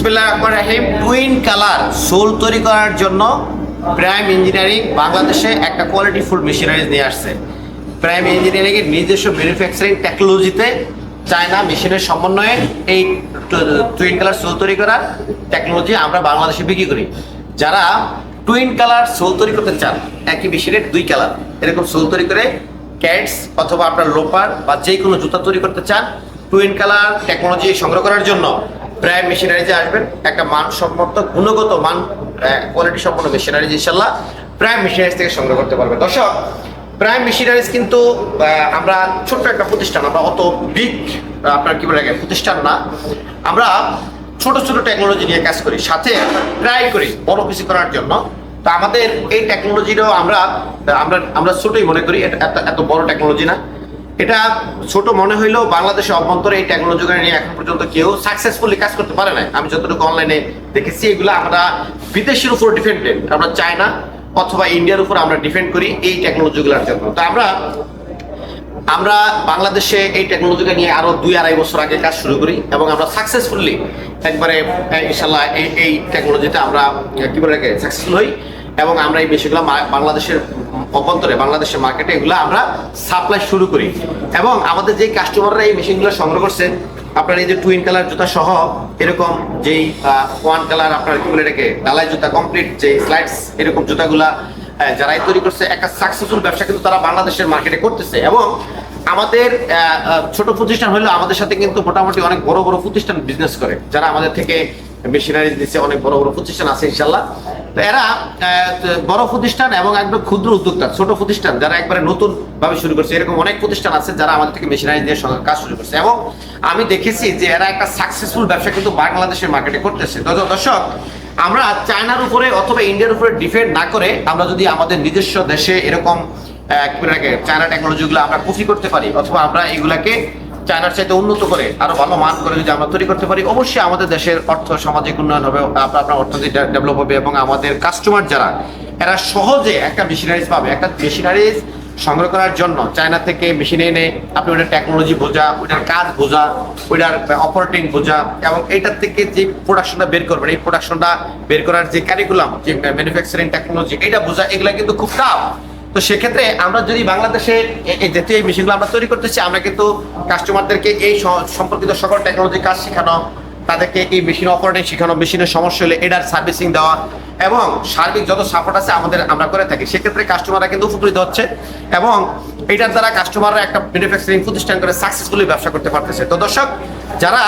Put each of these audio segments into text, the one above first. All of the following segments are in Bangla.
টুইন কালার সোল তৈরি করার জন্য প্রাইম ইঞ্জিনিয়ারিং বাংলাদেশে একটা কোয়ালিটি ফুল মেশিনারিজ নিয়ে আসছে। প্রাইম ইঞ্জিনিয়ারিং এর নিজস্ব ম্যানুফ্যাকচারিং টেকনোলজিতে চায়না মেশিনের সমন্বয়ে এই টুইন কালার সোল তৈরি করার টেকনোলজি আমরা বাংলাদেশে বিক্রি করি। যারা টুইন কালার সোল তৈরি করতে চান, একই মেশিনের দুই কালার এরকম সোল তৈরি করে ক্যাটস অথবা আপনার লোপার বা যে কোনো জুতা তৈরি করতে চান টুইন কালার টেকনোলজি সংগ্রহ করার জন্য প্রায় মেশিনারিজে আসবেন। একটা মানসম্মত, গুণগত মান কোয়ালিটি সম্পন্ন মেশিনারিজ ইনশাল্লাহ প্রায় মেশিনারিজ থেকে সংগ্রহ করতে পারবেন দর্শক প্রাইম মেশিনারিজ কিন্তু আমরা ছোট্ট একটা প্রতিষ্ঠান, আমরা অত বিগ আপনার কি বলে, প্রতিষ্ঠান না। আমরা ছোট ছোট টেকনোলজি নিয়ে কাজ করি, সাথে ট্রাই করি বড় কিছু করার জন্য। তো আমাদের এই টেকনোলজিটাও আমরা আমরা আমরা ছোটই মনে করি এত এত বড় টেকনোলজি না। এটা ছোট মনে হইলেও বাংলাদেশের অভ্যন্তরে এই টেকনোলজি নিয়ে এখন পর্যন্ত কেউ সাকসেসফুলি কাজ করতে পারে না আমি যতটুকু অনলাইনে দেখেছি, এগুলো আমরা বিদেশের উপর ডিপেন্ডেন্ট আমরা চায়না অথবা ইন্ডিয়ার উপর আমরা ডিপেন্ড করি এই টেকনোলজিগুলোর জন্য। তো আমরা আমরা বাংলাদেশে এই টেকনোলজিটা নিয়ে আরও দুই আড়াই বছর আগে কাজ শুরু করি এবং আমরা সাকসেসফুলি একবারে ইনশাল্লাহ এই এই টেকনোলজিতে আমরা, কি বলে সাকসেসফুল হই। এবং আমরা এই বেশিগুলো বাংলাদেশের অভ্যন্তরে, বাংলাদেশের মার্কেটে এগুলো আমরা সাপ্লাই শুরু করি। এবং আমাদের যে কাস্টমাররা এই মেশিনগুলো সংগ্রহ করছে, আপনার এই যে টুইন কালার জুতা সহ এরকম যেই ওয়ান কালার আপনার কি বলে এটাকে ডালাই জুতা কমপ্লিট যে স্লাইডস এরকম জুতাগুলা যারাই তৈরি করছে, একটা সাকসেসফুল ব্যবসা কিন্তু তারা বাংলাদেশের মার্কেটে করতেছে। এবং আমাদের ছোট প্রতিষ্ঠান হলেও আমাদের সাথে কিন্তু মোটামুটি অনেক বড় বড় প্রতিষ্ঠান বিজনেস করে, যারা আমাদের থেকে মেশিনারি দিচ্ছে অনেক বড় বড় প্রতিষ্ঠান আছে ইনশাল্লাহ তো এরা বড় প্রতিষ্ঠান এবং একদম ক্ষুদ্র উদ্যোক্তা, ছোট প্রতিষ্ঠান যারা একবারে নতুন ভাবে শুরু করছে। এরকম অনেক প্রতিষ্ঠান আছে যারা আমাদের থেকে মেশিনারি দিয়ে কাজ শুরু করছে। এবং আমি দেখেছি যে এরা একটা সাকসেসফুল ব্যবসা কিন্তু বাংলাদেশের মার্কেটে করতেছে। দর্শক, আমরা চায়নার উপরে অথবা ইন্ডিয়ার উপরে ডিপেন্ড না করে আমরা যদি আমাদের নিজস্ব দেশে এরকম চায়না টেকনোলজিগুলো আমরা কপি করতে পারি, অথবা আমরা এগুলাকে চায়নার চাইতে উন্নত করে আরও ভালো মান করে যদি আমরা তৈরি করতে পারি, অবশ্যই আমাদের দেশের অর্থ সামাজিক উন্নয়ন হবে আপনার অর্থনীতি ডেভেলপ হবে এবং আমাদের কাস্টমার যারা, এরা সহজে একটা মেশিনারিজ পাবে। একটা মেশিনারিজ সংগ্রহ করার জন্য চায়না থেকে মেশিনে এনে আপনি ওটার টেকনোলজি বোঝা ওইটার কাজ বোঝা ওইটার অপারেটিং বোঝা এবং এইটার থেকে যে প্রোডাকশনটা বের করবেন, এই প্রোডাকশনটা বের করার যে ক্যারিকুলাম যে ম্যানুফ্যাকচারিং টেকনোলজি এটা বোঝা, এগুলা কিন্তু খুব টাফ তো সেক্ষেত্রে আমরা যদি বাংলাদেশে এই জাতীয় এই মেশিনগুলো আমরা তৈরি করতেছি আমরা কিন্তু কাস্টমারদেরকে এই সম্পর্কিত সকল টেকনোলজি কাজ শেখানো, তাদেরকে এই মেশিন অপারেটিং শেখানো মেশিনের সমস্যা হলে এটার সার্ভিসিং দেওয়া এবং সার্বিক যত সাপোর্ট আছে আমাদের, আমরা করে থাকি। সেক্ষেত্রে কাস্টমাররা কিন্তু উপকৃত হচ্ছে এবং এটার দ্বারা কাস্টমাররা একটা ম্যানুফ্যাকচারিং প্রতিষ্ঠান করে সাকসেসফুলি ব্যবসা করতে পারতেছে। তো দর্শক, যারা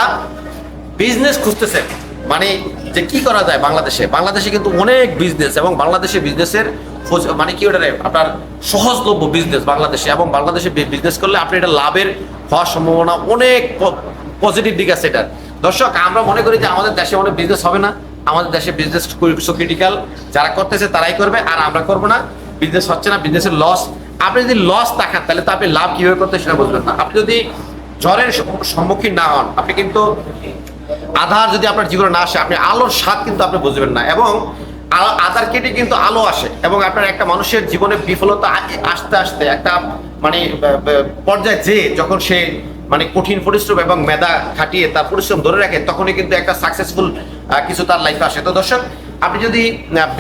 বিজনেস খুঁজতেছেন মানে যে কি করা যায় বাংলাদেশে? বাংলাদেশে কিন্তু অনেক বিজনেস এবং বাংলাদেশে বিজনেসের মানে কি ওটা আপনার সহজলভ্য বিজনেস বাংলাদেশে এবং বাংলাদেশে বিজনেস করলে আপনি এটা লাভের হওয়ার সম্ভাবনা অনেক পজিটিভ দিক আছে এটার দর্শক, আমরা মনে করি যে আমাদের দেশে অনেক বিজনেস হবে না। আমাদের দেশে বিজনেস ক্রিটিক্যাল যারা করতেছে তারাই করবে, আর আমরা করব না। বিজনেস হচ্ছে না বিজনেসের লস আপনি যদি লস দেখান, তাহলে তো আপনি লাভ কীভাবে করতে সেটা বুঝবেন না। আপনি যদি জ্বরের সম্মুখীন না হন, আপনি কিন্তু আধার যদি আপনার জীবনে না আসে, আপনি আলোর স্বাদ কিন্তু আপনি বুঝবেন না এবং আধার কেটে কিন্তু আলো আসে এবং আপনার একটা মানুষের জীবনে বিফলতা আসতে আসতে একটা মানে পর্যায়ে যে যখন সে মানে কঠিন পরিশ্রম এবং মেধা খাটিয়ে তার পরিশ্রম ধরে রাখে, তখনই কিন্তু একটা সাকসেসফুল কিছু তার লাইফে আসে। তো দর্শক, আপনি যদি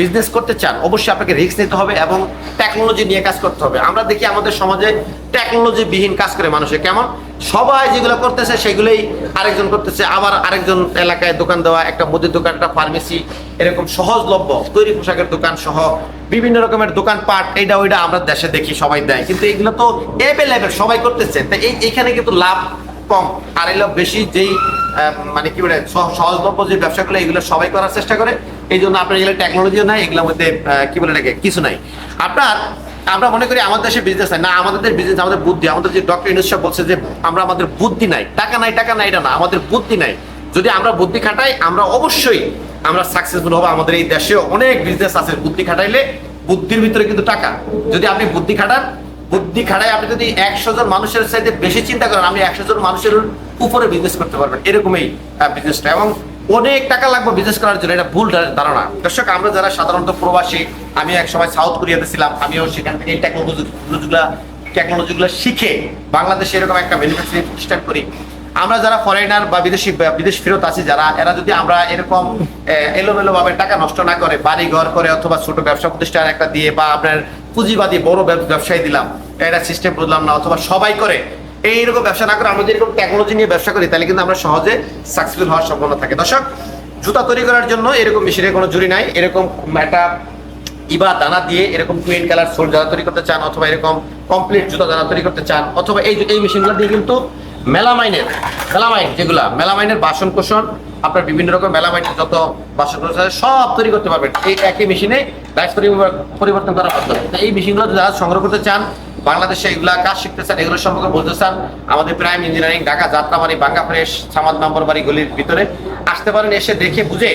বিজনেস করতে চান, অবশ্যই আপনাকে রিস্ক নিতে হবে এবং টেকনোলজি নিয়ে কাজ করতে হবে। আমরা দেখি আমাদের সমাজে টেকনোলজি বিহীন কাজ করে মানুষে কেমন? সবাই যেগুলো করতেছে, সেগুলোই আরেকজন করতেছে। আবার আরেকজন এলাকায় দোকান দেওয়া, একটা মুদির দোকান, একটা ফার্মেসি, এরকম সহজলভ্য তৈরি পোশাকের দোকান সহ বিভিন্ন রকমের দোকান পাট এইটা ওইটা আমরা দেশে দেখি, সবাই দেয়। কিন্তু এগুলো তো এভেলেবেল সবাই করতেছে। তো এই, এইখানে কিন্তু লাভ কম। আর এগুলো বেশি যেই মানে কি বলে, সহ- সহজলভ্য যে ব্যবসাগুলো, এগুলো সবাই করার চেষ্টা করে। এই জন্য আপনার এগুলো টেকনোলজিও নাই, এগুলোর মধ্যে কি বলে এটাকে, কিছু নাই। আপনার আমরা মনে করি আমাদের দেশে বিজনেস নাই। না, আমাদের বিজনেস আমাদের বুদ্ধি, আমাদের যে ডক্টর ইউনুস সাহেব বলছে যে আমরা আমাদের বুদ্ধি নাই। টাকা নাই টাকা নাই, এটা না, আমাদের বুদ্ধি নাই। যদি আমরা বুদ্ধি খাটাই, আমরা অবশ্যই আমরা সাকসেসফুল হব। আমাদের এই দেশে অনেক বিজনেস আছে, বুদ্ধি খাটাইলে বুদ্ধির ভিতরে কিন্তু টাকা। যদি আপনি বুদ্ধি খাটান, বুদ্ধি খাটায় আপনি যদি একশো জন মানুষের চাইতে বেশি চিন্তা করেন আপনি একশো জন মানুষের উপরে বিজনেস করতে পারবেন এরকমই বিজনেসটা এবং অনেক টাকা লাগবে বিজনেস করার জন্য, এটা ভুল ধারণা। দর্শক, আমরা যারা সাধারণত প্রবাসী, আমি এক সময় সাউথ কোরিয়াতে ছিলাম, আমিও সেখান থেকে এই টেকনোলজিগুলা টেকনোলজিগুলো শিখে বাংলাদেশে এরকম একটা ম্যানুফ্যাকচারিং প্রতিষ্ঠান করি। আমরা যারা ফরেনার বা বিদেশি বিদেশ ফেরত আছি যারা, এরা যদি আমরা এরকম এলোমেলো ভাবে টাকা নষ্ট না করে বাড়ি ঘর করে অথবা ছোট ব্যবসা প্রতিষ্ঠান একটা দিয়ে বা আপনার পুঁজিবাদী বড় ব্যব- ব্যবসায়ী দিলাম, এটা সিস্টেম বুঝলাম না, অথবা সবাই করে এইরকম ব্যবসা না করে আমরা যদি এরকম টেকনোলজি নিয়ে ব্যবসা করি, তাহলে কিন্তু আমরা সহজে সাকসেসফুল হওয়ার সম্ভাবনা থাকে। দর্শক, জুতা তৈরি করার জন্য এরকম মেশিনের কোনো জুড়ি নাই। এরকম একটা ইবা দানা দিয়ে এরকম টুইন কালার সোল যারা তৈরি করতে চান অথবা এরকম কমপ্লিট জুতা দানা তৈরি করতে চান, অথবা এই এই মেশিনগুলো দিয়ে কিন্তু মেলামাইনের মেলামাইন যেগুলা মেলামাইনের বাসন কোষণ আপনার বিভিন্ন রকম মেলামাইনের যত বাসন কোষণ সব তৈরি করতে পারবেন। এই একই মেশিনে লাইফ পরিবর্তন করার মাধ্যমে এই মেশিনগুলো যারা সংগ্রহ করতে চান বাংলাদেশে এগুলা কাজ শিখতে চান এগুলো সম্পর্কে বলতে চান, আমাদের প্রাইম ইঞ্জিনিয়ারিং ঢাকা যাত্রাবাড়ি, বাঙ্গা ফ্রেশ সামাদ নম্বর বাড়ি গলির ভিতরে আসতে পারেন, এসে দেখে বুঝে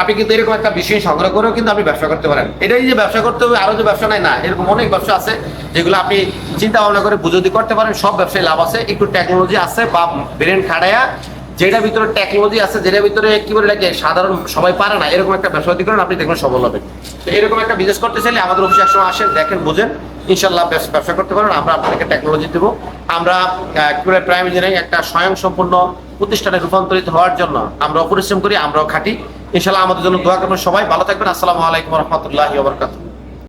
আপনি কিন্তু এরকম একটা বিষয় সংগ্রহ করেও কিন্তু আপনি ব্যবসা করতে পারেন। এটাই যে ব্যবসা করতে হবে আরও যে ব্যবসা নাই, না, এরকম অনেক ব্যবসা আছে যেগুলো আপনি চিন্তা ভাবনা করে যদি করতে পারেন, সব ব্যবসায় লাভ আছে। একটু টেকনোলজি আছে, বা ব্রেন খাড়ায়া যেটার ভিতরে টেকনোলজি আছে যেটার ভিতরে কি বলে লাগে সাধারণ সবাই পারে না, এরকম একটা ব্যবসা যদি করেন, আপনি দেখবেন সফল হবেন তো এরকম একটা বিজনেস করতে চাইলে আমাদের অফিসে একসময় আসেন, দেখেন, বুঝেন ইনশাল্লাহ ব্যবসা করতে পারেন, আমরা আপনাদেরকে টেকনোলজি দেবো। আমরা প্রাইম ইঞ্জিনিয়ারিং একটা স্বয়ং সম্পূর্ণ প্রতিষ্ঠানে রূপান্তরিত হওয়ার জন্য আমরাও পরিশ্রম করি, আমরাও খাটি। ইনশাল্লাহ আমাদের জন্য দোয়া করবেন সবাই। ভালো থাকবেন। আসসালামু আলাইকুম রহমতুল্লাহ বরকাতুহ।